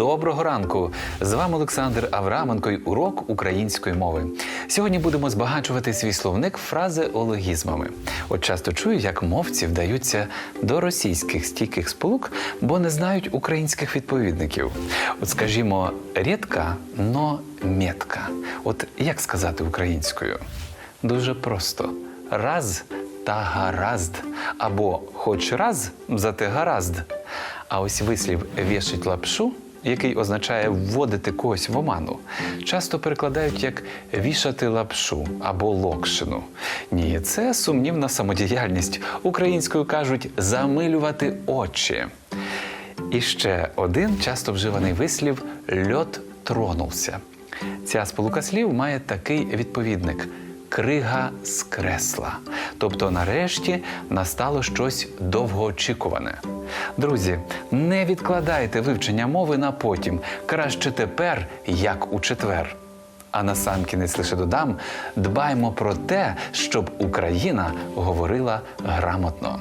Доброго ранку! З вами Олександр Авраменко й урок української мови. Сьогодні будемо збагачувати свій словник фразеологізмами. От часто чую, як мовці вдаються до російських стійких сполук, бо не знають українських відповідників. От, скажімо, рідка, но метка. От як сказати українською? Дуже просто: раз та гаразд, або хоч раз, зате гаразд. А ось вислів вішить лапшу, який означає вводити когось в оману, часто перекладають як вішати лапшу або локшину. Ні, це сумнівна самодіяльність. Українською кажуть замилювати очі. І ще один часто вживаний вислів льот тронувся. Ця сполука слів має такий відповідник. Крига скресла. Тобто, нарешті настало щось довгоочікуване. Друзі, не відкладайте вивчення мови на потім. Краще тепер, як у четвер. А насамкінець лише додам: дбаймо про те, щоб Україна говорила грамотно.